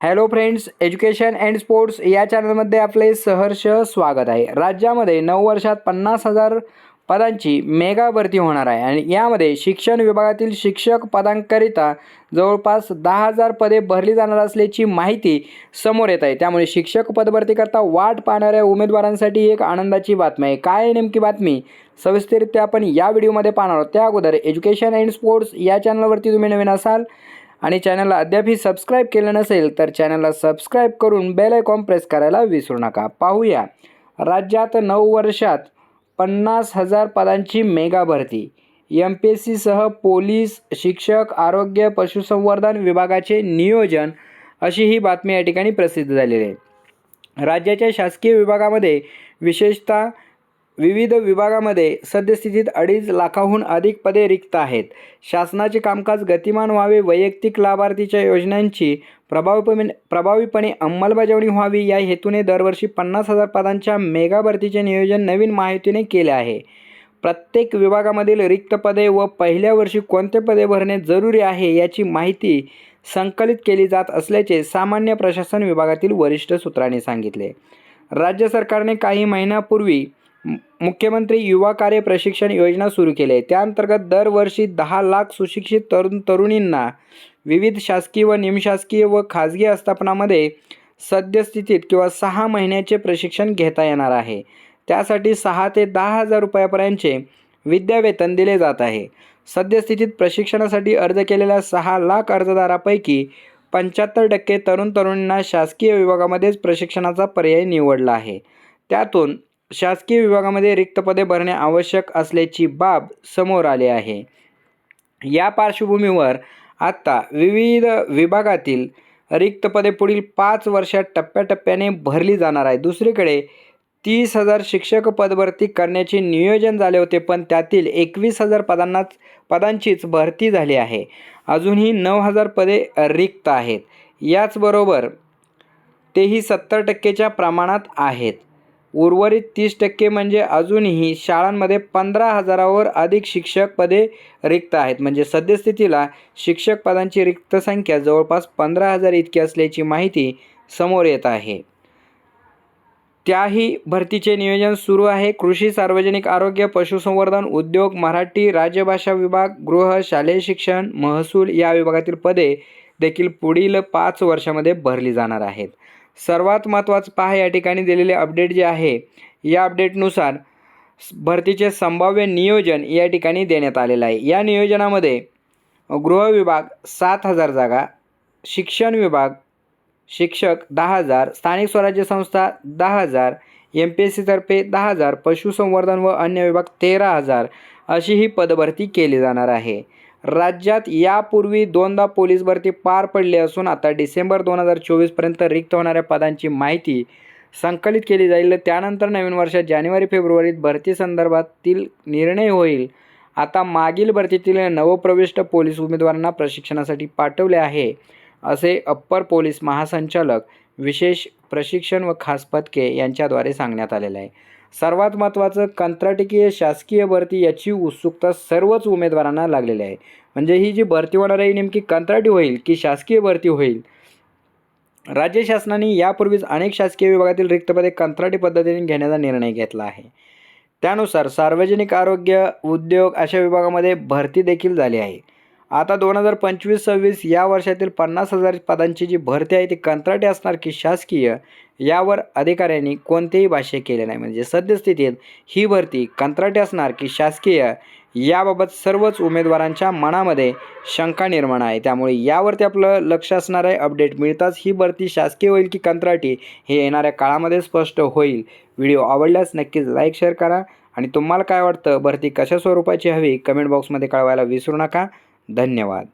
Hello friends education and sports या चॅनलमध्ये आपले सहर्ष स्वागत आहे. राज्यामध्ये नऊ वर्षात पन्नास हजार पदांची मेगा भरती होणार आहे आणि यामध्ये शिक्षण विभागातील शिक्षक पदांकरिता जवळपास दहा हजार पदे भरली जाणार असल्याची माहिती समोर येत आहे. त्यामुळे शिक्षक पदभरतीकरता वाट पाहणाऱ्या उमेदवारांसाठी एक आनंदाची बातमी आहे. काय नेमकी बातमी? सविस्तरित्या आपण या व्हिडिओमध्ये पाहणार आहोत. त्या अगोदर एज्युकेशन अँड स्पोर्ट्स या चॅनलवरती तुम्ही नवीन असाल आणि चॅनलला अद्यापही सबस्क्राईब केलं नसेल तर चॅनलला सबस्क्राईब करून बेल आयकॉन प्रेस करायला विसरू नका. पाहूया. राज्यात नऊ वर्षात पन्नास हजार पदांची मेगा भरती. एम पी एस सीसह पोलीस शिक्षक आरोग्य पशुसंवर्धन विभागाचे नियोजन अशी ही बातमी या ठिकाणी प्रसिद्ध झालेली आहे. राज्याच्या शासकीय विभागामध्ये विशेषतः विविध विभागामध्ये सद्यस्थितीत अडीच लाखाहून अधिक पदे रिक्त आहेत. शासनाचे कामकाज गतिमान व्हावे वैयक्तिक लाभार्थीच्या योजनांची प्रभावीपणे प्रभावीपणे अंमलबजावणी व्हावी या हेतूने दरवर्षी पन्नास हजार पदांच्या मेगा भरतीचे नियोजन नवीन महायुतीने केले आहे. प्रत्येक विभागामधील रिक्त पदे व पहिल्या वर्षी कोणते पदे भरणे जरुरी आहे याची माहिती संकलित केली जात असल्याचे सामान्य प्रशासन विभागातील वरिष्ठ सूत्रांनी सांगितले. राज्य सरकारने काही महिन्यापूर्वी मुख्यमंत्री युवा कार्य प्रशिक्षण योजना सुरू केली आहे. त्याअंतर्गत दरवर्षी दहा लाख सुशिक्षित तरुण तरुणींना विविध शासकीय व निमशासकीय व खाजगी आस्थापनामध्ये सद्यस्थितीत किंवा सहा महिन्याचे प्रशिक्षण घेता येणार आहे. त्यासाठी सहा ते दहा हजार रुपयापर्यंतचे विद्यावेतन दिले जात आहे. सद्यस्थितीत प्रशिक्षणासाठी अर्ज केलेल्या सहा लाख अर्जदारापैकी पंच्याहत्तर टक्के तरुण तरुणींना शासकीय विभागामध्येच प्रशिक्षणाचा पर्याय निवडला आहे. त्यातून शासकीय विभागामध्ये रिक्त पदे भरणे आवश्यक असल्याची बाब समोर आली आहे. या पार्श्वभूमीवर आत्ता विविध विभागातील रिक्त पदे पुढील पाच वर्षात टप्प्याटप्प्याने भरली जाणार आहे दुसरीकडे तीस हजार शिक्षक पदभरती करण्याचे नियोजन झाले होते पण त्यातील एकवीस हजार पदांनाच पदांचीच भरती झाली आहे. अजूनही नऊ हजार पदे रिक्त आहेत. याचबरोबर तेही सत्तर टक्केच्या प्रमाणात आहेत. उर्वरित तीस टक्के म्हणजे अजूनही शाळांमध्ये पंधरा हजारावर अधिक शिक्षक पदे रिक्त आहेत. म्हणजे सद्यस्थितीला शिक्षक पदांची रिक्त संख्या जवळपास पंधरा हजार इतकी असल्याची माहिती समोर येत आहे. त्याही भरतीचे नियोजन सुरू आहे. कृषी सार्वजनिक आरोग्य पशुसंवर्धन उद्योग मराठी राजभाषा विभाग गृह शालेय शिक्षण महसूल या विभागातील पदे देखील पुढील पाच वर्षामध्ये भरली जाणार आहेत. सर्वात महत्त्वाचं पहा या ठिकाणी दिलेले अपडेट जे आहे या अपडेटनुसार भरतीचे संभाव्य नियोजन या ठिकाणी देण्यात आलेलं आहे. या नियोजनामध्ये गृह विभाग सात हजार जागा शिक्षण विभाग शिक्षक दहा हजार स्थानिक स्वराज्य संस्था दहा हजार एम पी एस सीतर्फे दहा हजार पशुसंवर्धन व अन्य विभाग तेरा हजार अशी ही पदभरती केली जाणार आहे. राज्यात यापूर्वी दोनदा पोलीस भरती पार पडली असून आता डिसेंबर दोन हजार चोवीसपर्यंत रिक्त होणाऱ्या पदांची माहिती संकलित केली जाईल. त्यानंतर नवीन वर्षात जानेवारी फेब्रुवारीत भरती संदर्भातील निर्णय होईल. आता मागील भरतीतील नवप्रविष्ट पोलीस उमेदवारांना प्रशिक्षणासाठी पाठवले आहे असे अप्पर पोलीस महासंचालक विशेष प्रशिक्षण व खास पथके यांच्याद्वारे सांगण्यात आलेलं आहे. सर्वात महत्त्वाचं कंत्राटकीय शासकीय भरती याची उत्सुकता सर्वच उमेदवारांना लागलेली आहे. म्हणजे ही जी भरती होणार आहे नेमकी कंत्राटी होईल की शासकीय भरती होईल? राज्य शासनाने यापूर्वीच अनेक शासकीय विभागातील रिक्त पदे कंत्राटी पद्धतीने घेण्याचा निर्णय घेतला आहे. त्यानुसार सार्वजनिक आरोग्य उद्योग अशा विभागामध्ये भरती देखील झाली आहे. आता दोन हजार पंचवीस सव्वीस या वर्षातील पन्नास हजार पदांची जी भरती आहे ती कंत्राटी असणार की शासकीय यावर अधिकाऱ्यांनी कोणतेही भाष्य केले नाही. म्हणजे सद्यस्थितीत ही भरती कंत्राटी असणार की शासकीय याबाबत सर्वच उमेदवारांच्या मनामध्ये शंका निर्माण आहे. त्यामुळे यावरती आपलं लक्ष असणार आहे. अपडेट मिळताच ही भरती शासकीय होईल की कंत्राटी हे येणाऱ्या काळामध्ये स्पष्ट होईल. व्हिडिओ आवडल्यास नक्कीच लाईक शेअर करा. आणि तुम्हाला काय वाटतं? भरती कशा स्वरूपाची हवी? कमेंट बॉक्समध्ये कळवायला विसरू नका. धन्यवाद.